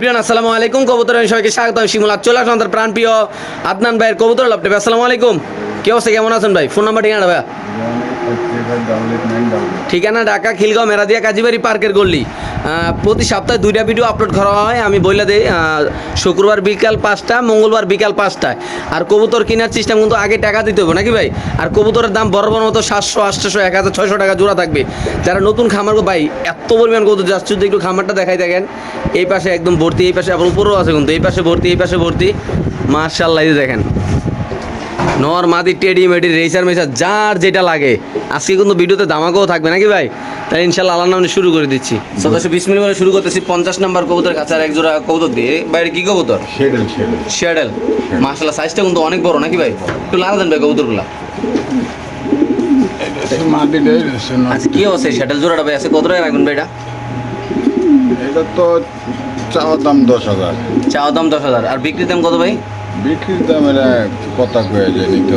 প্রিয়ান আসসালামু আলাইকুম, কবুতর সবাইকে স্বাগত। আমি চলে আসলাম তার প্রাণ প্রিয় আদনান ভাইয়ের কবুতর লাভ আসসালামু আলাইকুম। কি অবস্থা? কেমন আছেন ভাই? ফোন নাম্বার ঠিকানা ভাইয়া? ঠিকানা ঢাকা, খিলগাঁও, মেরাদিয়া, কাজীবাড়ি পার্কের গল্লি প্রতি সপ্তাহে দুইটা ভিডিও আপলোড করা হয়। আমি বলে দিই শুক্রবার বিকাল পাঁচটা, মঙ্গলবার বিকাল পাঁচটায়। আর কবুতর কেনার সিস্টেম কিন্তু আগে টাকা দিতে হবে, নাকি ভাই? আর কবুতরের দাম বরাবর মতো সাতশো আটশোশো এক হাজার, ছয়শো টাকা জোড়া থাকবে। যারা নতুন খামার, ভাই, এত পরিমাণ কবুতর যাচ্ছে যদি একটু খামারটা দেখাই দেখেন, এই পাশে একদম ভর্তি, এই পাশে আবার উপরেও আছে কিন্তু, এই পাশে ভর্তি, এই পাশে ভর্তি। যে দেখেন। নর মাদি টেডি মেডি রেসার মেসার যার যেটা লাগে। আজকে কিন্তু ভিডিওতে দামাকেও থাকবে নাকি ভাই? তাই ইনশাল্লাহ আল্লাহ নামে শুরু করে দিচ্ছি। সদস্য বিশ মিনিট শুরু করতেছি পঞ্চাশ নাম্বার কবুতর কাছে আর এক জোড়া কবুতর দিয়ে। বাইরে কি কবুতর? শেডেল মার্শাল্লাহ সাইজটা কিন্তু অনেক বড় নাকি ভাই? একটু লাগা দেন ভাই কবুতরগুলা। আচ্ছা কি অবস্থা এই শেয়াডেল জোড়াটা ভাই? আছে কত টাকা রাখবেন ভাই এটা? এটা তো দাম দশ হাজার। চাওয়া দাম দশ হাজার। আর বিক্রির দাম কত ভাই?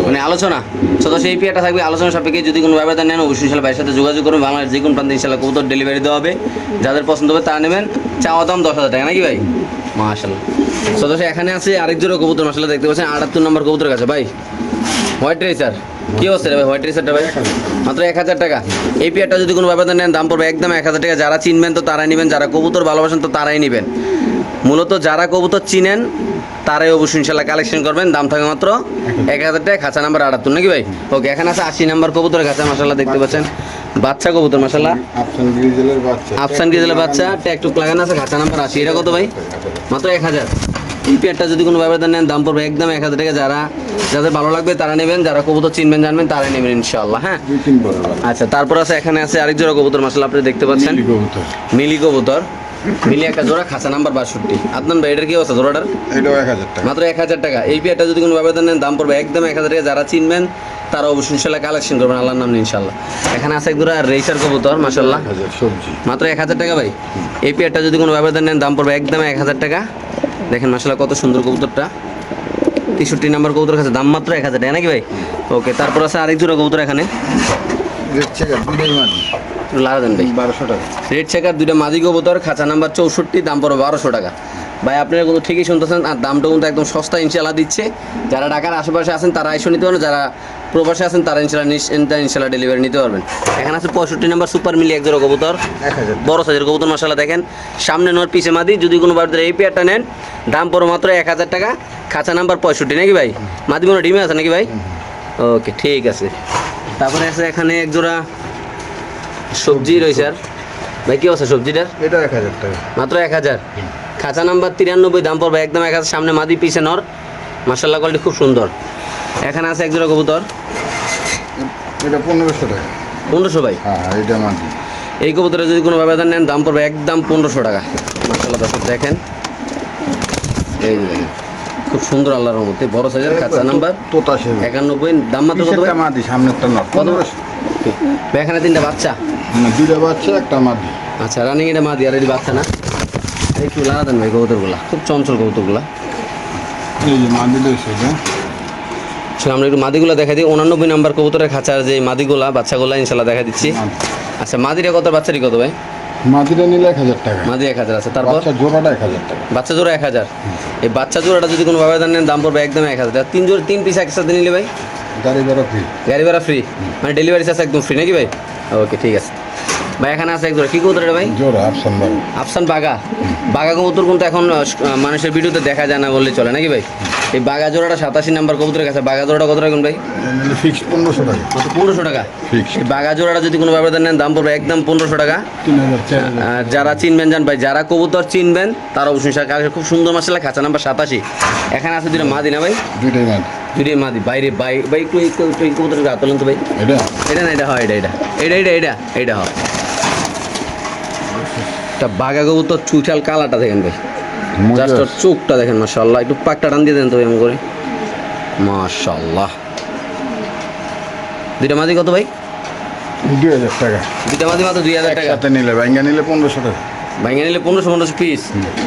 মানে আলোচনা, সদস্য থাকবে, আলোচনা যদি কোনো নেন ভাইয়ের সাথে যোগাযোগ যে ডেলিভারি দেওয়া হবে। যাদের পছন্দ হবে তারা নেবেন। চাওয়া দাম দশ হাজার টাকা, নাকি ভাই? মাশাল্লাহ সদস্য এখানে আছে আরেক জোড়া কবুতর মাসাল্লাহ দেখতে পাচ্ছেন, আটাত্তর নম্বর কবুতর কাছে। ভাই হোয়াইট রেসার কি অবস্থা ভাই হোয়াইট রেসারটা ভাই? মাত্র এক হাজার টাকা। এই পেয়ারটা যদি কোনো ব্যবস্থা নেন, দাম পড়বে একদম এক হাজার টাকা। যারা চিনবেন তো তারাই নেবেন, যারা কবুতর ভালোবাসেন তো তারাই নেবেন। মূলত যারা কবুতর চিনেন তারাই অবশ্যই ইনশাল্লাহ কালেকশন করবেন। দাম থাকে মাত্র এক হাজার টাকা খাঁচা নাম্বার আটাত্তর নাকি ভাই? ওকে এখানে আছে আশি নাম্বার কবুতরের খাঁচা মাসাল্লাহ দেখতে পাচ্ছেন। বাচ্চা কবুতর মাসাল্লাহ আফসান গিজেলের বাচ্চা। ট্যাকটুক লাগানো আছে খাঁচা নাম্বার আশি। এটা কত ভাই? মাত্র এক হাজার। এই পেয়ারটা যদি কোনো ব্যবধান নেন দাম পড়বে একদম এক হাজার টাকা। যারা যাদের ভালো লাগবে তারা নেবেন যারা কবুতর চিনবেন জানবেন তারাই নেবেন ইনশাল্লাহ হ্যাঁ? আচ্ছা তারপর আছে এখানে আছে আরেক জোড়া কবুতর মাসাল আপনি দেখতে পাচ্ছেন। মিলি কবুতর। মিলি একটা জোড়া খাঁচা নাম্বার বাষট্টি। আপনার ভাই এটার কি অবস্থা জোড়াটার? এটাও এক হাজার টাকা। মাত্র এক হাজার টাকা। এই পেয়ারটা যদি কোনো ব্যবধান নেন দাম পড়বে একদম এক হাজার টাকা। যারা চিনবেন তারা অবশ্যই ইনশাল্লাহ কালেকশন করবেন। আল্লাহর নাম ইনশাল্লাহ। এখানে আছে এক জোড়া রেসার কবুতর মাসাল্লাহ সবজি। মাত্র এক হাজার টাকা ভাই। এই পেয়ারটা যদি কোনো ব্যবধান নেন দাম পড়বে একদম এক হাজার টাকা। দেখেন মাসাল্লাহ কত সুন্দর কবুতরটা। তেষট্টি নাম্বার কবুতর কাছে দাম মাত্র এক হাজার টাকা নাকি ভাই? ওকে তারপর আছে আরেক জোড়া কবুতর এখানে। লাগা দেন ভাই। বারোশো টাকা। রেড চেকার দুইটা মাদি কবুতর খাঁচা নাম্বার চৌষট্টি দাম পড়বে বারোশো টাকা। ভাই আপনারা কিন্তু ঠিকই শুনতেছেন আর দামটা কিন্তু একদম সস্তা ইনশাল্লাহ দিচ্ছে। যারা ঢাকার আশেপাশে আছেন তারা এসে নিতে পারবেন যারা প্রবাসে আছেন তারা ইনশাল্লাহ ইনশাল্লাহ ডেলিভারি নিতে পারবেন। এখানে আছে পঁয়ষট্টি নাম্বার সুপার মিলি এক জোড়া কবুতর এক হাজার। বড় সাইজের কবুতর মশলা দেখেন। সামনে নোর পিছে মাদি যদি কোনো বাড়িতে এই পেয়ারটা নেন দাম পড়ো মাত্র এক হাজার টাকা। খাঁচা নাম্বার পঁয়ষট্টি নাকি ভাই? মাদি কোনো ডিমে আছে নাকি ভাই? ওকে ঠিক আছে। তারপরে আছে এখানে এক জোড়া সবজি রয়েছে আর? ভাই কি আছে সবজিটার? এটা এক হাজার টাকা। মাত্র এক হাজার? খাঁচা নাম্বার তিরানব্বই দাম পড়বে একদম এক হাজার সামনে মাদি পিছে নর। মাসাল্লাহ কোয়ালিটি খুব সুন্দর। এখানে আছে এক জোড়া কবুতর। এটা পনেরোশো টাকা। পনেরোশো ভাই? হ্যাঁ হ্যাঁ, এটা মাটি এই কবুতরে যদি কোনো ব্যবধান নেন দাম পড়বে একদম পনেরোশো টাকা। মাসাল্লাহ দর্শক দেখেন। এই দেখেন খুব সুন্দর আল্লাহর মধ্যে বড় সাইজের খাঁচা নাম্বার একানব্বই দাম মাত্র কত সামনেরটা নট এখানে তিনটা বাচ্চা। বাচ্চা একটা মাটি আচ্ছা রানিং এটা মা দিয়ে আর এটি বাচ্চা না? একটু লাগা দেন ভাই কবুতরগুলা খুব চঞ্চল কবুতরগুলা এই যে আচ্ছা আমরা একটু মাদিগুলা দেখা দিই। উনানব্বই নাম্বার কবুতরের খাঁচার যে মাদিগুলা বাচ্চাগুলা ইনশাল্লাহ দেখা দিচ্ছি। আচ্ছা মাদিরা কত বাচ্চারই কত ভাই? মাটিটা নিলে এক হাজার টাকা। মাদি এক হাজার আছে তারপর? বাচ্চা জোড়াটা এক হাজার টাকা। বাচ্চা জোড়া এক হাজার। এই বাচ্চা জোড়াটা যদি কোনো ব্যবধান নেন দাম পড়বে একদম এক হাজার। তিন জোড়া তিন পিস একসাথে নিলে ভাই? গাড়ি ভাড়া ফ্রি গাড়ি ভাড়া ফ্রি মানে ডেলিভারি চার্জ একদম ফ্রি নাকি ভাই? ওকে ঠিক আছে। ভাই এখানে আছে এক জোড়া কী কবুতর এটা ভাই? জোড়া আফসান ভাই আফসান বাগা বাগা কবুতর কিন্তু এখন মানুষের ভিডিওতে দেখা যায় না বললে চলে নাকি ভাই? এই বাগা জোড়াটা সাতাশি নাম্বার কবুতরের কাছে বাগা জোড়াটা কত রাখুন ভাই? ফিক্স পনেরোশো টাকা। মাত্র পনেরোশো টাকা। এই বাগা জোড়াটা যদি কোনো ব্যবধান নেন দাম পড়বে একদম পনেরোশো টাকা। যারা চিনবেন জান ভাই যারা কবুতর চিনবেন তারা অবশ্যই খুব সুন্দর মাসালা খাঁচা নাম্বার সাতাশি। এখানে আছে দুটো মাদি না ভাই? দুইটাই মাটি দুটো মাদি। বাইরে বাই ভাই একটু কবুতরের গা তোলেন তো ভাই। এটা? এটা না এটা হয় এটা এটা। এটা এটা এটা এটা হয়। একটা বাঘা কবুতর চুচাল কালাটা দেখেন ভাই। জাস্ট ওর চোখটা দেখেন মাশাল্লাহ একটু পাকটা টান দিয়ে দেন তো এমন করে। মাশাল্লাহ দুইটা মাদি কত ভাই? দুই হাজার টাকা। দুইটা মাদি মাত্র দুই হাজার টাকা। একসাথে নিলে ব্যাঙ্গা নিলে পনেরোশো টাকা। ভাঙে নিলে পনেরোশো পনেরোশো পিস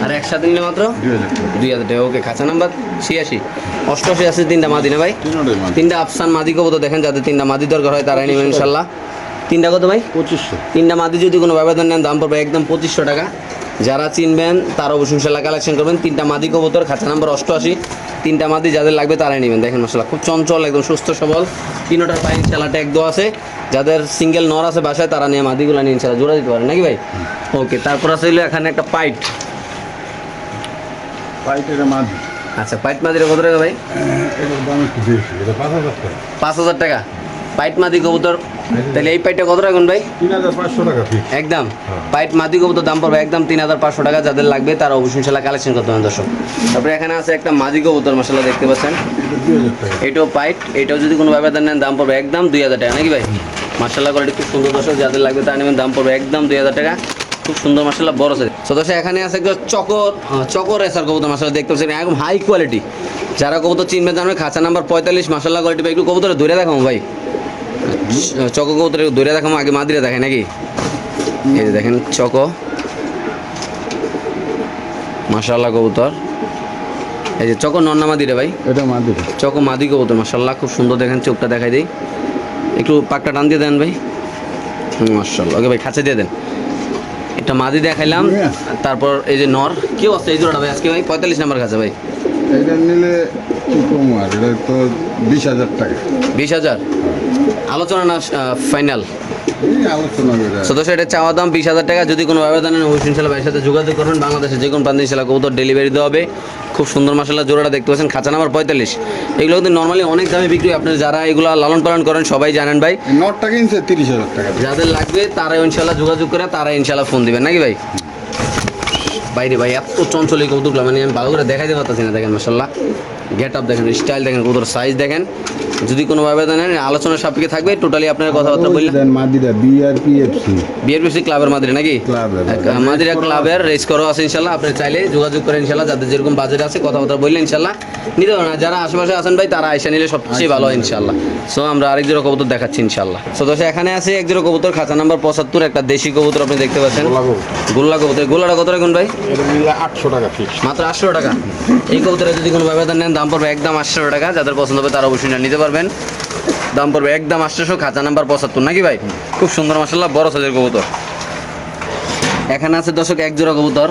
আর একসাথে নিলে মাত্র দুই হাজার টাকা। ওকে খাঁচা নাম্বার ছিয়াশি। অষ্টআশি আছে তিনটা মাদি না ভাই? তিনটা আফসান মাদি কবো তো দেখেন যাদের তিনটা মাদি দরকার হয় তারাই নেবেন ইনশাল্লাহ তিনটা কত ভাই? পঁচিশশো। তিনটা মাদি যদি কোনো ব্যবধান নেন দাম পড়বে একদম পঁচিশশো টাকা। যারা চিনবেন তারা অবশ্যই ইনশাল্লাহ কালেকশন করবেন। তিনটা মাদি কবুতর খাঁচা নাম্বার অষ্টআশি। তিনটা মাদি যাদের লাগবে তারাই নেবেন। দেখেন মশলা খুব চঞ্চল একদম সুস্থ সবল। তিনোটার পায়ে ইনশাল্লাহ ট্যাগ দেওয়া আছে। যাদের সিঙ্গেল নর আছে বাসায় তারা নিয়ে মাদিগুলো নিয়ে ইনশাল্লাহ জোড়া দিতে পারেন। নাকি ভাই? ওকে তারপর আছে এখানে একটা পাইট। পাইটের মাঝি আচ্ছা পাইট মাদির কত টাকা ভাই? পাঁচ হাজার টাকা। পাঁচ হাজার টাকা। পাইট মাদি কবুতর তাহলে এই পাইটটা কত রাখুন ভাই? তিন হাজার পাঁচশো টাকা একদম? হ্যাঁ। পাইট মাদি কবুতর দাম পড়বে একদম তিন হাজার পাঁচশো টাকা যাদের লাগবে তারা অবশ্যই ইনশাল্লাহ কালেকশন করতে হবে দর্শক। তারপরে এখানে আছে একটা মাদি কবুতর মশলা দেখতে পাচ্ছেন। এটাও পাইট এটাও যদি কোনো ব্যবধান নেন দাম পড়বে একদম দুই হাজার টাকা নাকি ভাই? মার্শাল্লাহ কোয়ালিটি খুব সুন্দর দর্শক যাদের লাগবে তারা নেবেন দাম পড়বে একদম দুই হাজার টাকা। খুব সুন্দর মার্শাল্লাহ বড় সাইজ। তো দর্শক এখানে আছে একটা চকর চকর রেসার কবুতর মার্শাল্লাহ দেখতে পাচ্ছেন একদম হাই কোয়ালিটি যারা কবুতর চিনবে জানবে খাঁচা নাম্বার পঁয়তাল্লিশ মার্শাল্লাহ কোয়ালিটি ভাই একটু কবুতরে ধরে দেখাবো ভাই। চকো কবুতর ধরে দেখাবো আগে মাদিরে দেখায় নাকি? এই যে দেখেন চকো। মার্শাল্লাহ কবুতর। এই যে চকো নন্না মাদিরে ভাই? এটা মাদি চকো মাদি কবুতর মার্শাল্লাহ খুব সুন্দর দেখেন চোখটা দেখাই দিই। একটু পাকটা টান দিয়ে দেন ভাই। মার্শাল্লাহ ওকে ভাই খাঁচে দিয়ে দেন। একটা মাদি দেখাইলাম। তারপর এই যে নর। কেউ আছে এই জোড়াটা ভাই আজকে ভাই? পঁয়তাল্লিশ নাম্বার কাছে ভাই। এটা নিলে কি কম আর? এটা তো বিশ হাজার টাকা। বিশ হাজার? আলোচনা না ফাইনাল সদস্য এটা চাওয়া দাম বিশ হাজার টাকা। যদি কোনো ব্যবধান অবশ্যই ইনশাল্লাহ ভাইয়ের সাথে যোগাযোগ করবেন। বাংলাদেশে যে কোনো প্রান্তে ইনশাল্লাহ কবুতর ডেলিভারি দেওয়া হবে। খুব সুন্দর মশলা জোড়াটা দেখতে পাচ্ছেন। খাঁচা নাম্বার পঁয়তাল্লিশ। এগুলো কিন্তু নর্মালি অনেক দামে বিক্রি হয়। আপনার যারা এগুলো লালন পালন করেন সবাই জানেন ভাই। নটটা কিনছে তিরিশ হাজার টাকা। যাদের লাগবে তারা ইনশাল্লাহ যোগাযোগ করে তারা ইনশাল্লাহ ফোন দিবেন। নাকি ভাই? বাইরে ভাই এত চঞ্চল এই কৌতুকগুলো মানে আমি ভালো করে দেখাইতে পারতেছি না দেখেন মাসাল্লাহ গেট আপ দেখেন স্টাইল দেখেন কৌতুর সাইজ দেখেন। যদি কোনো ভাবে দেন আলোচনা সাপেক্ষে থাকবে টোটালি আপনার কথাবার্তা বললেন দেন মাদিরা বিআরপিএফসি বিআরপিসি ক্লাবের মাদিরে নাকি? ক্লাবের মাদিরা। ক্লাবের রেস করো আছে ইনশাল্লাহ আপনি চাইলে যোগাযোগ করে ইনশাল্লাহ যাদের যেরকম বাজেট আছে কথাবার্তা বললে ইনশাল্লাহ। নিতে পারেন যারা আশেপাশে আছেন ভাই তারা আইসা নিলে সবচেয়ে ভালো হয় ইনশাল্লাহ। সো আমরা আরেক জোড়া কবুতর দেখাচ্ছি ইনশাল্লাহ। সো দোষে এখানে আছে এক জোড়া কবুতর খাঁচা নাম্বার পঁচাত্তর একটা দেশি কবুতর আপনি দেখতে পাচ্ছেন। গোল্লা কবুতর। গোল্লাটা কত রাখুন ভাই? আটশো টাকা ফিক্স মাত্র আটশো টাকা। এই কবুতরে যদি কোনো ব্যবধান নেন দাম পড়বে একদম আটশো টাকা। যাদের পছন্দ হবে তারা অবশ্যই নিতে পারবেন। দাম পড়বে একদম আটশোশো খাঁচা নাম্বার পঁচাত্তর, নাকি ভাই? খুব সুন্দর মাসাল্লাহ বড় সাইজের কবুতর। এখানে আছে দর্শক, এক জোড়া কবুতর।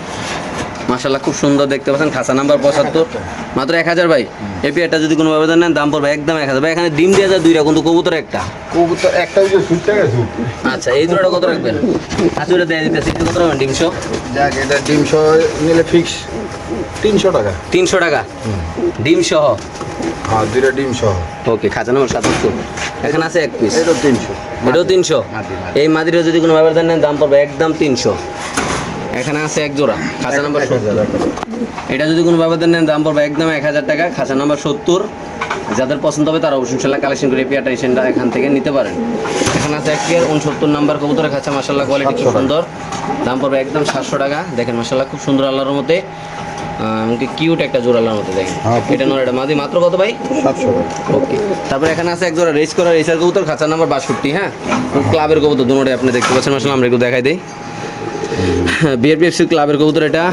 মাসাল্লাহ খুব সুন্দর দেখতে পাচ্ছেন খাঁচা নাম্বার পঁচাত্তর। মাত্র এক হাজার ভাই এপি এটা যদি কোনো ব্যবধান নেন দাম পড়বে একদম এক হাজার। ভাই এখানে ডিম দিয়ে যায় দুইটা কিন্তু কবুতর একটা। কবুতর একটা আচ্ছা এই জোড়াটা কত রাখবেন? আচ্ছা ওটা দিয়ে দিতেছি কত রাখবেন ডিমশো যাক এটা ডিমশো নিলে ফিক্স তিনশো টাকা। তিনশো টাকা? ডিম সহ? হ্যাঁ দুইটা ডিম সহ। ওকে খাঁচা নাম্বার সাতাত্তর। এখানে আছে এক পিস এটা তিনশো। এটাও তিনশো। এই মাদিরে যদি কোনো ব্যবধান নেন দাম পড়বে একদম তিনশো। এখানে আছে এক জোড়া খাঁচা নাম্বার সত্তর। এটা যদি কোনো ব্যবধান নেন দাম পড়বে একদম এক হাজার টাকা খাঁচা নাম্বার সত্তর। যাদের পছন্দ হবে তারা অবশ্যই ইনশাল্লাহ কালেকশন করে পিয়াটা এসেন্টা এখান থেকে নিতে পারেন। এখানে আছে এক পেয়ার উনসত্তর নাম্বার কবুতরের খাঁচা মাসাল্লাহ কোয়ালিটি খুব সুন্দর। দাম পড়বে একদম সাতশো টাকা। দেখেন মাসাল্লাহ খুব সুন্দর আল্লাহর মতে আমাকে কিউট একটা জোড়া আল্লাহর মতে দেখেন। হ্যাঁ, এটা নয় এটা মাদি। মাত্র কত ভাই? সাতশো ওকে। তারপরে এখানে আছে এক জোড়া রেস করা রেসার কবুতর খাঁচা নাম্বার বাষট্টি হ্যাঁ? ক্লাবের কবুতর দুটোটাই আপনি দেখতে পাচ্ছেন। আসলে আমরা একটু দেখাই দিই। বিআরপিএফসি ক্লাবের কবুতর এটা?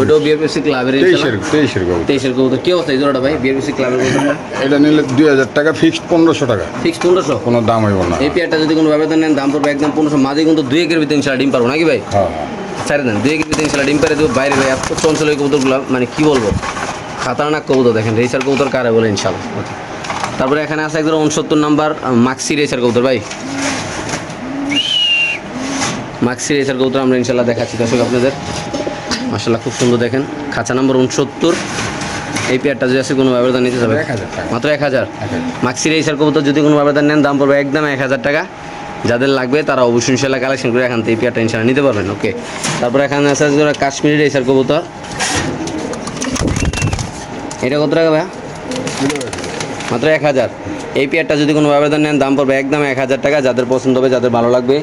ওইটাও বিআরপিএফসি ক্লাবের তেইশের তেইশের কবুতর। তেইশের কবুতর। কেউ আছে এই জোড়াটা ভাই? বিআরপিএফসি ক্লাবের কবুতর এটা নিলে দুই হাজার টাকা ফিক্সড পনেরোশো টাকা। ফিক্স পনেরোশো? কোনো দাম হইব না। এই পেয়ারটা যদি কোনো ব্যবধান নেন দাম পড়বে একদম পনেরোশো। মাঝে কিন্তু দুই একের ভিতরে ইনশাল্লাহ ডিম পারব নাকি ভাই? হ্যাঁ ছাড়ে দেন দুই একের ভিতরে ইনশাল্লাহ ডিম পারে দেবো। বাইরে ভাই এত চঞ্চল এই কবুতরগুলো মানে কি বলব? খাতারনাক কবুতর দেখেন রেসার কবুতর কারে বলে ইনশাল্লাহ ওকে। তারপরে এখানে আছে একজন উনসত্তর নাম্বার মাক্সি রেসার কবুতর ভাই। মাক্সি রেসার কবুতর আমরা ইনশাল্লাহ দেখাচ্ছি। দর্শক আপনাদের মাসাল্লাহ খুব সুন্দর দেখেন। খাঁচা নম্বর উনসত্তর। এই পেয়ারটা যদি আছে কোনো ব্যবধান নিতে যাবে এক হাজার মাত্র এক হাজার? মাক্সি রেসার কবুতর যদি কোনো ব্যবধান নেন দাম পড়বে একদম এক হাজার টাকা। যাদের লাগবে তারা অবশ্যই ইনশাল্লাহ কালেকশন করে এখান থেকে এই পেয়ারটা ইনশাল্লাহ নিতে পারবেন। ওকে তারপরে এখানে আছে যারা কাশ্মীরি রেসার কবুতর। এটা কত টাকা ভাইয়া? মাত্র এক হাজার। এই পেয়ারটা যদি কোনো ব্যবধান নেন দাম পড়বে একদম এক হাজার টাকা। যাদের পছন্দ হবে যাদের ভালো লাগবে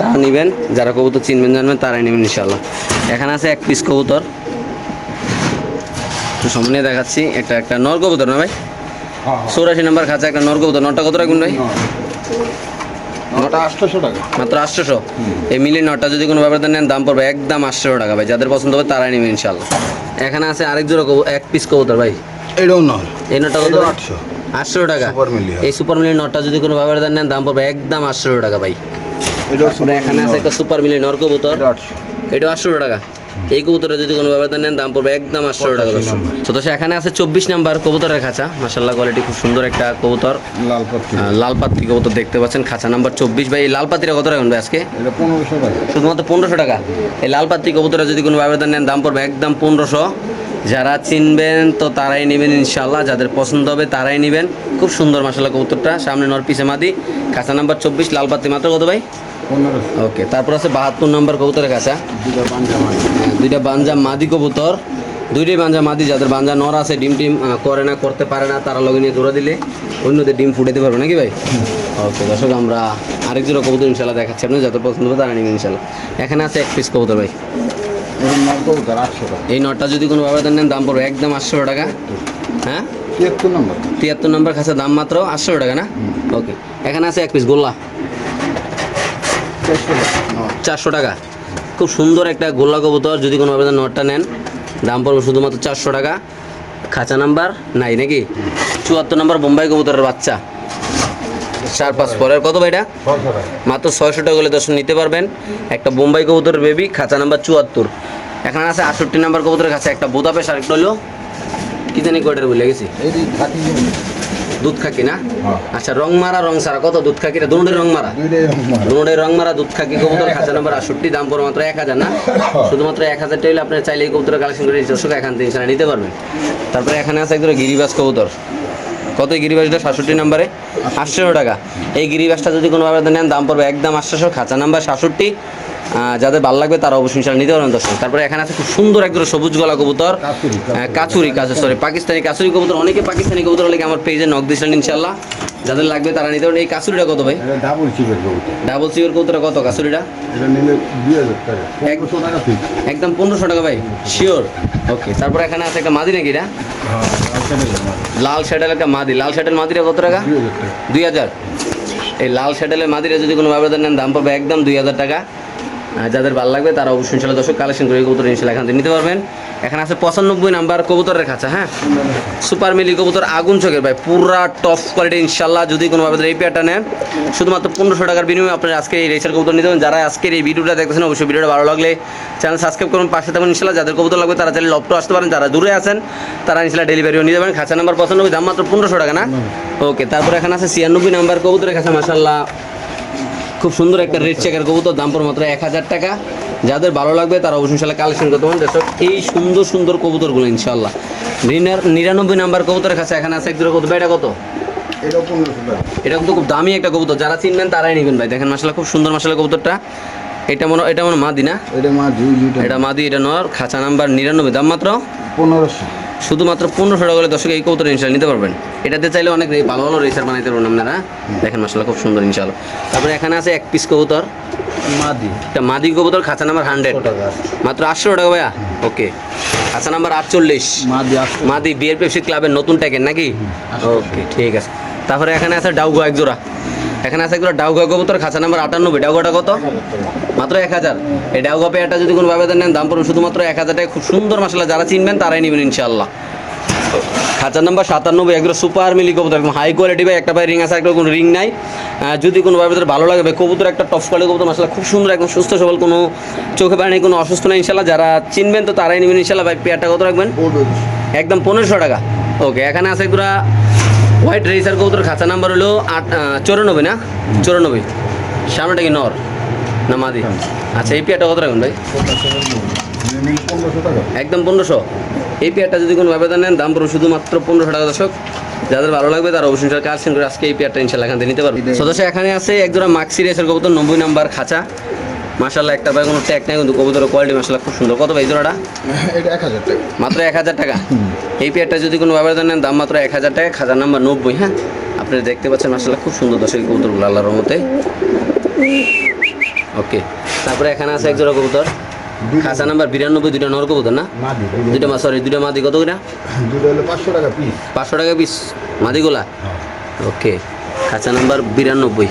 তারা নেবেন যারা কবুতর চিনবেন জানবেন তারাই নেবেন ইনশাল্লাহ এখানে আছে এক পিস কবুতর। তো সামনে দেখাচ্ছি একটা একটা নর কবুতর না ভাই? চৌরাশি নাম্বার খাঁচা একটা নর কবুতর। নটা কত রাখবেন ভাই? নটা আটশোশো টাকা। মাত্র আটশোশো? এই মিলি নটটা যদি কোনো ব্যবধান নেন দাম পড়বে একদম আটশো টাকা ভাই। যাদের পছন্দ হবে তারাই নেবেন ইনশাল্লাহ এখানে আছে আরেক জোড়া কবু এক পিস কবুতর ভাই। এটাও নয় এই নটটা কত আটশো। আটশো টাকা। হয়। এই সুপার মিলি নটটা যদি কোনো ব্যবধান নেন দাম পড়বে একদম আটশো টাকা ভাই। তারপরে এখানে আছে একটা সুপার মিলি নর কবুতর। এটা আটশো। টাকা। এই যদি কোনো নেন দাম পড়বে একদম আটশো টাকা তো এখানে আছে চব্বিশ নাম্বার কবুতরের খাঁচা। মাসাল্লাহ কোয়ালিটি খুব সুন্দর একটা কবুতর। লাল পাত্রি কবুতর দেখতে পাচ্ছেন। খাঁচা নাম্বার চব্বিশ। ভাই এই লাল পাত্রিটা কত রাখবেন আজকে? পনেরোশো শুধুমাত্র পনেরোশো টাকা। এই লাল পাত্রি যদি কোনো নেন দাম পড়বে একদম পনেরোশো। যারা চিনবেন তো তারাই নেবেন ইনশাল্লাহ যাদের পছন্দ হবে তারাই নেবেন। খুব সুন্দর মাসাল্লাহ কবুতরটা। সামনে নর পিছে মাদি। খাঁচা নাম্বার চব্বিশ লাল পাত্রি মাত্র কত ভাই? ওকে তারপর আছে বাহাত্তর নম্বর কবুতরের কাছা হ্যাঁ, দুইটা বাঞ্জা মাদি। কবুতর দুইটাই বাঞ্জা মাদি যাদের বাঞ্জা নর আছে ডিম টিম করে না করতে পারে না তারা লগে নিয়ে দৌড়া দিলে অন্যদের ডিম ফুটাতে পারবে নাকি ভাই? ওকে দর্শক আমরা আরেক জোড়া কবুতর ইনশাল্লাহ দেখাচ্ছি আপনি যাদের পছন্দ হবে তারা নেবেন ইনশাল্লাহ এখানে আছে এক পিস কবুতর ভাই। এই নটটা যদি কোনো ব্যবধান নেন দাম পড়বে একদম আটশো টাকা। হ্যাঁ? তিয়াত্তর নম্বর। তিয়াত্তর নম্বর কাছে দাম মাত্র আটশো টাকা না? ওকে এখানে আছে এক পিস গোল্লা। চারশো টাকা। খুব সুন্দর একটা গোল্লা কবুতর, যদি কোনো আবেদন নটটা নেন, দাম পড়বে শুধুমাত্র চারশো টাকা। খাঁচা নাম্বার নাই নাকি? চুয়াত্তর নম্বর বোম্বাই কবুতরের বাচ্চা। চার পাঁচ পরের, কত ভাইটা মাত্র ছয়শো টাকা হলে দর্শন নিতে পারবেন। একটা বোম্বাই কবুতরের বেবি খাঁচা নাম্বার চুয়াত্তর। এখানে আছে আটষট্টি নাম্বার কবুতরের কাছে একটা বোদাপেশ আরেকটা হলো, কি জানি কয়টার বলে গেছি। দুধ খাকি না? হ্যাঁ। আচ্ছা রং মারা রং সারা কত দুধ খাকিটা দুটোই রং? মারা? দুটোই রং মারা। দুধ খাকি কবুতর খাঁচা নাম্বার আটষট্টি দাম পড়ে মাত্র এক হাজার না? শুধুমাত্র এক হাজার টাইলে আপনি চাইলে এই কবুতর কালেকশন করে দর্শক এখান থেকে ইনশাল্লাহ নিতে পারবেন। তারপরে এখানে আছে একদম গিরিবাস কবুতর। কত গিরিবাসটা? সাতষট্টি নাম্বারে। আটশোশো টাকা। এই গিরিবাসটা যদি কোনোভাবে নেন দাম পড়বে একদম আটশোশো। খাঁচা নাম্বার সাতষট্টি। যাদের ভালো লাগবে তারা অবশ্যই ইনশাল্লাহ নিতে পারবেন দর্শক। তারপরে এখানে আছে খুব সুন্দর একদম সবুজ গলা কবুতর কাচুরি, আহ, কাচুরি কাছে সরি পাকিস্তানি কাচুরি কবুতর। অনেকে পাকিস্তানি কবুতর লেগে আমার পেজে নক দিয়েছিলেন ইনশাল্লাহ যাদের লাগবে তারা নিতে পারবেন। এই কাচুরিটা কত ভাই? ডাবল চিপের কবুতর। ডাবল সিওর কবুতরটা কত কাচুরিটা একদম পনেরোশো টাকা ভাই শিওর ওকে তারপরে এখানে আছে একটা মাদি নাকি এটা? হ্যাঁ লাল শ্যাডেল একটা মাদি। লাল শ্যাডেল মাদিটা কত টাকা? দুই হাজার এই লাল শ্যাডেলের মাদিরা যদি কোনো ব্যবধান নেন দাম পাবে একদম দুই হাজার টাকা। যাদের ভালো লাগবে তারা অবশ্যই ইনশাল্লাহ দর্শক কালেকশন করে কবুতর ইনশাল্লাহ এখান থেকে নিতে পারবেন। এখানে আছে পঁচানব্বই নাম্বার কবুতরের কাছে হ্যাঁ? সুপার মিলি কবুতর আগুন চোখের ভাই পুরা টপ কোয়ালিটি ইনশাল্লাহ যদি কোনোভাবে এই পেয়ারটা নেন। শুধুমাত্র পনেরোশো টাকার বিনিময়ে আপনার আজকে এই রেসার কবুতর নিতে পারেন যারা আজকের এই ভিডিওটা দেখতেছেন অবশ্যই ভিডিওটা ভালো লাগলে চ্যানেল সাবস্ক্রাইব করুন। পাশে থাকুন ইনশাল্লাহ। যাদের কবুতর লাগবে তারা চাইলে লপটো আসতে পারেন। যারা দূরে আছেন তারা ইনশাল্লাহ ডেলিভারিও নিতে পারেন। খাঁচা নাম্বার পঁচানব্বই দাম মাত্র পনেরোশো টাকা না? ওকে তারপর এখানে আছে ছিয়ানব্বই নাম্বার কবুতরের কাছে মাসাল্লাহ খুব সুন্দর একটা রেড চেকের কবুতর দাম পড়ে মাত্র এক হাজার টাকা। যাদের ভালো লাগবে তারা অবশ্যই ইনশাল্লাহ কালেকশন করতে পারেন দর্শক এই সুন্দর সুন্দর কবুতরগুলো ইনশাল্লাহ। নিরান- নিরানব্বই নাম্বার কবুতরের কাছে এখানে আছে একদম কত এটা কত? এটা পনেরোশো টাকা। এটা কিন্তু খুব দামি একটা কবুতর। যারা চিনবেন তারাই নেবেন ভাই। দেখেন মাসাল্লাহ খুব সুন্দর মাসাল্লাহ কবুতরটা। এটা মনে এটা মনে মাদি না? এটা মা দুই এটা মাদি এটা নর। খাঁচা নাম্বার নিরানব্বই। দাম মাত্র? পনেরোশো। শুধুমাত্র পনেরোশো টাকা করে দর্শক এই কবুতর ইনশাল্লাহ নিতে পারবেন। এটাতে চাইলে অনেক ভালো ভালো রেসার বানাইতে পারবেন আপনারা। দেখেন মাসাল্লাহ খুব সুন্দর ইনশাল্লাহ তারপরে এখানে আছে এক পিস কবুতর। মাদি। একটা মাদি কবুতর খাঁচা নাম্বার হান্ড্রেড মাত্র আটশো টাকা ভাইয়া? ওকে। খাঁচা নাম্বার আটচল্লিশ। মাদি আসছে মাদি বিএর পেপসি ক্লাবের নতুন ট্যাগের নাকি? ওকে ঠিক আছে। তারপরে এখানে আছে ডাউগো এক জোড়া। এখানে আছে জোড়া ডাউগো কবুতর খাঁচা নাম্বার আটানব্বই। ডাউগোটা কত? মাত্র এক হাজার। এই ডাউগো পেয়ারটা যদি কোনো ব্যবধান নেন দাম পড়বে শুধুমাত্র এক হাজার টাকা। খুব সুন্দর মশলা যারা চিনবেন তারাই নেবেন ইনশাল্লাহ খাঁচার নাম্বার সাতানব্বই একদম সুপার মিলি কবুতর একদম হাই কোয়ালিটি ভাই। একটা পায়ে রিং আছে একটা কোনো রিং নাই। যদি কোনো ভাবে ভালো লাগবে কবুতর একটা টপ কোয়ালিটি কবুতর মশলা খুব সুন্দর একদম সুস্থ সবল কোনো চোখে পায় নেই কোনো অসুস্থ নেই ইনশাল্লাহ যারা চিনবেন তো তারাই নেবেন ইনশাল্লাহ ভাই পেয়ারটা কত রাখবেন? একদম পনেরোশো টাকা। ওকে এখানে আছে একটা হোয়াইট রেসার কবুতর খাঁচা নাম্বার হলো আট চৌরানব্বই না চৌরানব্বই সামনেটা কি নর না মাদি আচ্ছা এই পেয়ারটা কত রাখুন ভাই একদম পনেরোশো এই পেয়ারটা যদি কোনো ব্যবধান নেন দাম পড়বে শুধুমাত্র পনেরোশো টাকা দর্শক যাদের ভালো লাগবে তারা অবশ্যই কালেকশন করে আজকে এই পেয়ারটা ইনশাল্লাহ এখান থেকে নিতে পারবে। সদস্য এখানে আছে একজোড়া মাক্সি রেসের কবুতর নব্বই নাম্বার খাঁচা মাসাল্লাহ একটা ভাই কোনো ট্যাগ নেই কিন্তু কবুতরের কোয়ালিটি মাসাল্লাহ খুব সুন্দর। কত ভাই জোড়াটা? এটা এক হাজার টাকা। মাত্র এক হাজার টাকা? এই পেয়ারটা যদি কোনো ব্যবধান নেন দাম মাত্র এক হাজার টাকা খাজার নাম্বার নব্বই হ্যাঁ? আপনারা দেখতে পাচ্ছেন মাসাল্লাহ খুব সুন্দর দর্শক কবুতরগুলো আল্লাহর রহমতে। ওকে তারপরে এখানে আছে একজোড়া কবুতর। খাঁচা নাম্বার বিরানব্বই দুইটা নর কবুতর না? মাদি দুইটা মা সরি দুইটা মাদি কত হলে পাঁচশো টাকা পিস পাঁচশো টাকা পিস মাদিগুলা? ওকে খাঁচা নাম্বার বিরানব্বই।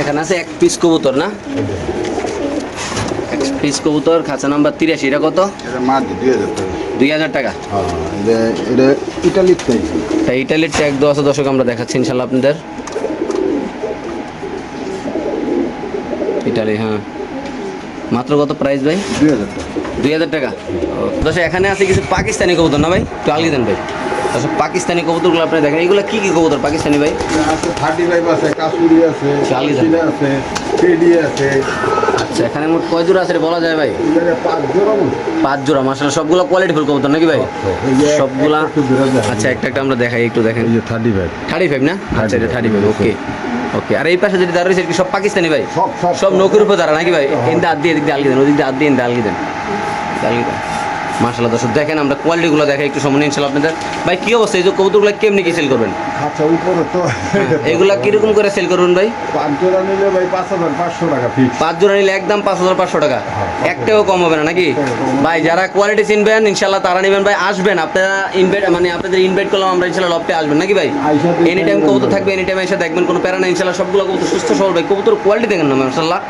এখানে আছে এক পিস কবুতর না? এক পিস কবুতর খাঁচা নাম্বার তিরাশি এটা কত? দুই হাজার টাকা। ইটালির তা। ইটালির ট্যাগ দেওয়া আছে দর্শক আমরা দেখাচ্ছি ইনশাল্লাহ আপনাদের। ইটালি হ্যাঁ। মাত্র কত প্রাইস ভাই? দুই হাজার টাকা। দুই হাজার টাকা। দশ এখানে আছে কিছু পাকিস্তানি কবুতর না ভাই? একটু আলিয়ে দেন ভাই। দশ পাকিস্তানি কবুতরগুলো আপনি দেখেন এগুলো কি কি কবুতর পাকিস্তানি ভাই? আছে থার্টি ফাইভ আছে কাসুরি আছে চালি আছে পেডি আছে। আচ্ছা এখানে মোট কয় জোড়া আছে বলা যায় ভাই? পাঁচ জোড়া মাসাল সবগুলো কোয়ালিটি ফুল কবুতর নাকি ভাই? সবগুলা। আচ্ছা একটা একটা আমরা দেখাই একটু দেখেন। থার্টি ফাইভ থার্টি ফাইভ না? আচ্ছা এটা থার্টি ফাইভ ওকে ওকে আর এই পাশে যদি দাঁড়িয়ে রয়েছে কি সব পাকিস্তানি ভাই? সব নৌকের উপর দাঁড়া নাকি ভাই? এদিক হাত দিয়ে এদিক আলগি দেন ওদিক হাত দিয়ে এদিক আলগি দেন। আলগি দেন। মাসাল্লাহ দর্শক দেখেন আমরা কোয়ালিটিগুলো দেখে একটু সময় ইনশাল্লাহ আপনাদের। ভাই কি অবস্থা? এই যে কবুতরগুলো কেমনি কি সেল করবেন? আচ্ছা উপরে তো। এগুলা কীরকম করে সেল করবেন ভাই? পাঁচ জোড়া নিলে ভাই পাঁচ হাজার পাঁচশো টাকা ফিক্স পাঁচ জোড়া নিলে একদম পাঁচ হাজার পাঁচশো টাকা। একটাও কম হবে না নাকি? ভাই যারা কোয়ালিটি চিনবেন ইনশাল্লাহ তারা নেবেন। ভাই আসবেন। আপনারা ইনভাইট মানে আপনাদের ইনভাইট করলাম আমরা ইনশাল্লাহ লপে আসবেন। নাকি ভাই? Any time. কবুতর থাকবে এনি টাইম এসে দেখবেন। কোনো প্যারা নাই ইনশাল্লাহ সবগুলো কবুতর সুস্থ সবল। ভাই কবুতর কোয়ালিটি দেখেন না মাশাল্লাহ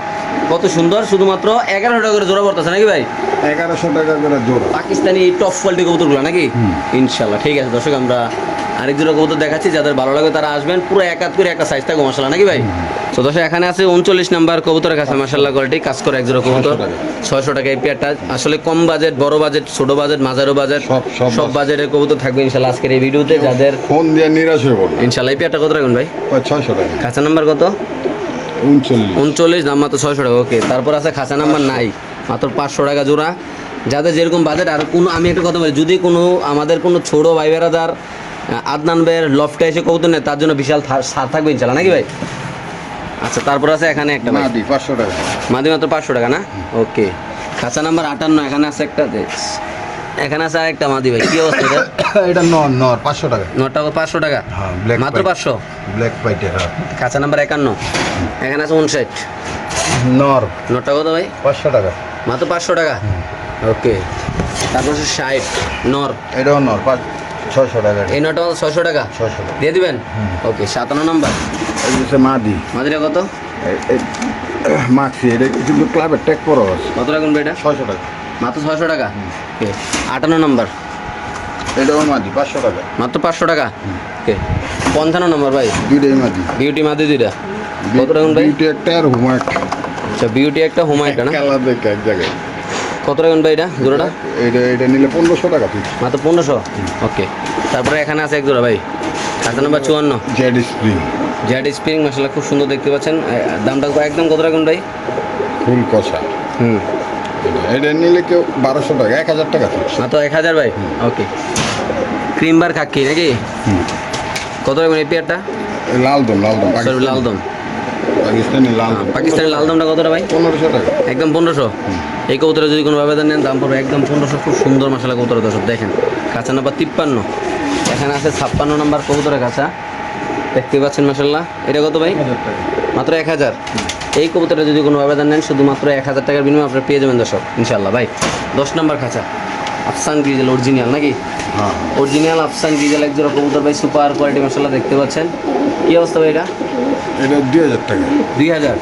কত সুন্দর শুধুমাত্র এগারো টাকা করে জোড়া পড়তেছে নাকি ভাই? এগারোশো টাকা করে জোড়া। পাকিস্তানি টপ কোয়ালিটি কবুতরগুলো নাকি? ইনশাল্লাহ ঠিক আছে দর্শক আমরা আরেক জোড়া কবুতর দেখাচ্ছি যাদের ভালো লাগে তারা আসবেন পুরো এক হাত করে একটা সাইজ থাকবে মশলা নাকি ভাই? তো দর্শক এখানে আছে উনচল্লিশ নাম্বার কবুতরের কাছে মাসাল্লাহ কোয়ালিটি কাজ করে এক জোড়া কবুতর। ছয়শো টাকা এই পেয়ারটা আসলে কম বাজেট বড় বাজেট ছোট বাজেট মাঝারো বাজেট সব- বাজেটের কবুতর থাকবে ইনশাল্লাহ আজকের এই ভিডিওতে যাদের ফোন দিয়ে নিরাশ হয়ে পড়বে। ইনশাল্লাহ এই পেয়ারটা কত রাখবেন ভাই? ছয়শো টাকা। খাঁচা নাম্বার কত? উনচল্লিশ। দাম মাত্র ছয়শো টাকা ওকে তারপর আছে খাঁচা নাম্বার নাই মাত্র পাঁচশো টাকা জোড়া। যাদের যেরকম বাজেট আর কোনো আমি একটা কথা বলি যদি কোনো আমাদের কোনো ছোটো ভাই বেড়াদার আদনান ভাইয়ের লফটে এসে কবুতর নেয় তার জন্য বিশাল সার থাকবে ইনশাল্লাহ নাকি ভাই? আচ্ছা তারপর আছে এখানে একটা মাদি পাঁচশো টাকা। মাদি মাত্র পাঁচশো টাকা না? ওকে খাঁচা নাম্বার আটান্ন এখানে আছে একটা। এখানে আছে আরেকটা মাদি ভাই কি অবস্থা এটা? এটা নর নর পাঁচশো টাকা। নটা পাঁচশো টাকা? হ্যাঁ, মাত্র পাঁচশো? ব্ল্যাক পাইটের খাঁচা নাম্বার একান্ন। এখানে আছে উনষাট। নর। নটা কত ভাই? পাঁচশো টাকা। মাত্র পাঁচশো টাকা? ওকে। তারপর হচ্ছে ষাট। নর। এটাও নর পাঁচ ছয়শো টাকা। এই নটা ছয়শো টাকা? টাকা। দিয়ে দিবেন? ওকে সাতান্ন নম্বর। মাদি। মাদিরা কত? মাখছি এটা কিন্তু ক্লাবের ট্যাগ আছে। কত রাখুন এটা? ছয়শো টাকা। মাত্র ছয়শো টাকা? ওকে আটান্ন নম্বর। এটাও মাদি পাঁচশো টাকা। মাত্র পাঁচশো টাকা? ওকে পঞ্চান্ন নম্বর ভাই। দুইটাই মাদি। বিউটি মাদি দুইটা। কত রাখুন ভাই? বিউটি একটা আর আচ্ছা বিউটি একটা না? কালার দেখে এক জায়গায়। কত ভাই এটা জোড়াটা? এটা এটা নিলে পনেরোশো টাকা মাত্র পনেরোশো? ওকে তারপরে এখানে আছে এক জোড়া ভাই। খাতা নাম্বার চুয়ান্ন। Z spring. জেড স্প্রিং মশলা খুব সুন্দর দেখতে পাচ্ছেন। দামটা একদম কত রাখুন ভাই? ফুল কষা। হুম। এটা নিলে কেউ বারোশো টাকা এক হাজার টাকা মাত্র এক হাজার ভাই? ওকে ক্রিম বার খাক্কি নাকি? কত রাখবেন এই পেয়ারটা? লাল দম লাল দম সরি লাল দম পাকিস্তানি লাল পাকিস্তানি লাল কতটা ভাই? পনেরোশো টাকা। একদম পনেরোশো? এই কবুতরে যদি কোনো আবেদন নেন দাম পড়বে একদম পনেরোশো। খুব সুন্দর মশলা কবুতর দর্শক দেখেন। কাঁচা নাম্বার তিপ্পান্ন। এখানে আছে ছাপ্পান্ন নাম্বার কবুতরের কাঁচা। দেখতে পাচ্ছেন মাসাল্লাহ এটা কত ভাই? মাত্র এক হাজার। এই কবুতরে যদি কোনো আবেদন নেন শুধুমাত্র এক হাজার টাকার বিনিময়ে আপনি পেয়ে যাবেন দর্শক ইনশাল্লাহ ভাই দশ নম্বর খাঁচা। আফসান গ্রিজেল অরিজিনাল নাকি? হ্যাঁ। অরিজিনাল আফসান গ্রিজেল এক জোড়া কবুতর ভাই সুপার কোয়ালিটি মশলা দেখতে পাচ্ছেন। কী অবস্থা ভাই এটা? এটা দুই হাজার টাকা। দুই হাজার।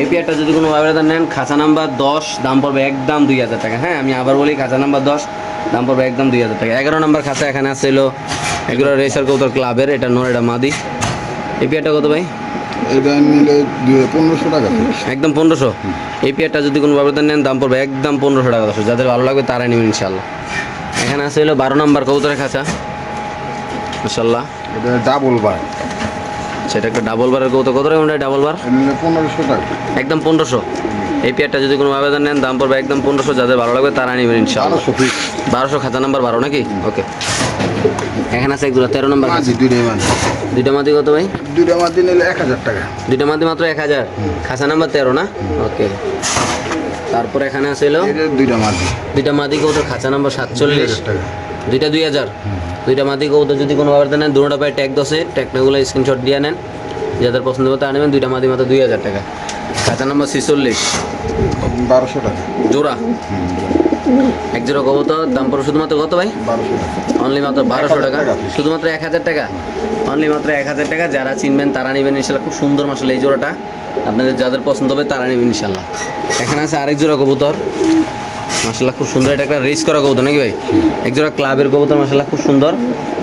এই পেয়ারটা যদি কোনো আবেদন নেন খাঁচা নাম্বার দশ দাম পড়বে একদম দুই হাজার টাকা। হ্যাঁ আমি আবার বলি খাঁচা নাম্বার দশ দাম পড়বে একদম দুই হাজার টাকা। এগারো নম্বর খাঁচা এখানে আসছিল এগুলো রেসার কবুতর ক্লাবের এটা এটা মাদি। এই পেয়ারটা কত ভাই? এটা নিলে পনেরোশো টাকা একদম পনেরোশো? এই পেয়ারটা যদি কোনো আবেদন নেন দাম পড়বে একদম পনেরোশো টাকা দশ। যাদের ভালো লাগবে তারাই নেবেন ইনশাল্লাহ এখানে আছে হলো বারো নম্বর কবুতরের খাঁচা। ইনশাল্লাহ এটা ডাবল বার সেটা একটা ডাবল বারের কবুতর। কত রকম ডাবল বার পনেরোশো টাকা। একদম পনেরোশো। এই পেয়ারটা যদি কোনো আবেদন নেন দাম পড়বে একদম পনেরোশো। যাদের ভালো লাগবে তারা নেবেন ইনশাআল্লাহ। বারোশো খাতা নাম্বার বারো নাকি? ওকে এখানে আছে একদুরা তেরো নম্বর দুইটা মাদি কত ভাই? দুইটা মাদি নিলে এক হাজার টাকা। দুইটা মাদি মাত্র এক হাজার? খাসা নাম্বার তেরো না? ওকে। তারপর এখানে আছে এটা দুইটা মাদি দুইটা মাদি কৌতো? খাঁচা নাম্বার সাতচল্লিশ। টাকা। দুইটা দুই হাজার। দুইটা মাদি কৌতো যদি কোনো আবেদন নেন দুটোটা পায় ট্যাগ দশে ট্যাগগুলো স্ক্রিনশট দিয়ে নেন। যাদের পছন্দ হবে তা নেবেন দুইটা মাদি মাত্র দুই হাজার টাকা। খাঁচা নাম্বার ছিচল্লিশ। বারোশো টাকা। জোড়া। এক জোড়া কবুতর দাম পড়ে শুধুমাত্র কত ভাই? অনলি মাত্র বারোশো টাকা। শুধুমাত্র এক হাজার টাকা? অনলি মাত্র এক হাজার টাকা। যারা চিনবেন তারা নেবেন ইনশাল্লাহ। খুব সুন্দর মাসাল এই জোড়াটা। আপনাদের যাদের পছন্দ হবে তারা নেবেন ইনশাল্লাহ। এখানে আছে আরেক জোড়া কবুতর। মাসাল্লাহ খুব সুন্দর। এটা একটা রেস করা কবুতর নাকি ভাই? এক জোড়া ক্লাবের কবুতর মাসাল্লাহ খুব সুন্দর।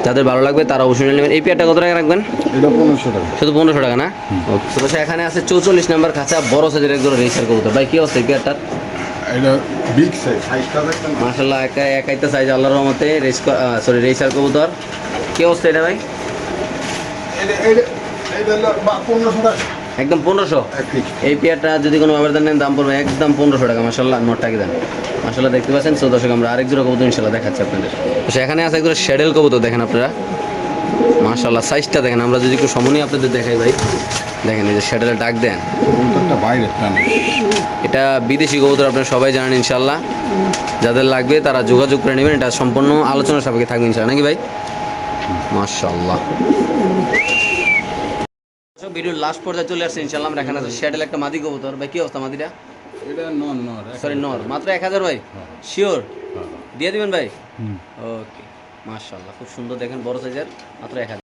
যাদের ভালো লাগবে তারা অবশ্যই নেবেন। এই পেয়ারটা কত টাকা রাখবেন? এটা পনেরোশো টাকা। শুধু পনেরোশো টাকা না? তো এখানে আছে চৌচল্লিশ নাম্বার খাঁচা বড় সাইজের এক জোড়া রেসার কবুতর। ভাই কি অবস্থা এই পেয়ারটার? এটা বিগ সাইজ সাইজটা দেখছেন মাশাল্লাহ একা একাইতে সাইজ আল্লাহর রহমতে রেস সরি রেসার কবুতর। কি অবস্থা এটা ভাই? একদম পনেরোশো? এই পেয়ারটা যদি কোনো আবেদন নেন দাম পড়বে একদম পনেরোশো টাকা। মাসাল্লাহ নটটাকে দেন। মাসাল্লাহ দেখতে পাচ্ছেন? সো দর্শক আমরা আরেক জোড়া কবুতর ইনশাল্লাহ দেখাচ্ছি আপনাদের। তো সেখানে আছে একজোড়া শ্যাডেল কবুতর দেখেন আপনারা। মাশাল্লাহ সাইজটা দেখেন আমরা যদি একটু সমনই আপনাদের দেখাই ভাই। দেখেন এই যে শ্যাডেলের ডাক দেন। এটা বিদেশি কবুতর আপনারা সবাই জানেন ইনশাল্লাহ যাদের লাগবে তারা যোগাযোগ করে নেবেন এটা সম্পূর্ণ আলোচনা সাপেক্ষে থাকবে ইনশাল্লাহ নাকি ভাই? মাশাল্লাহ ভিডিওর লাস্ট পর্যায়ে চলে আসছে ইনশাল্লাহ আমরা এখানে শ্যাডেল একটা মাদি কবুতর ভাই কি অবস্থা মাদিটা? এটা নন নর সরি নর মাত্র এক হাজার ভাই? শিওর দিয়ে দিবেন ভাই? ওকে মাশাল্লাহ খুব সুন্দর দেখেন বড় সাইজের মাত্র এক হাজার।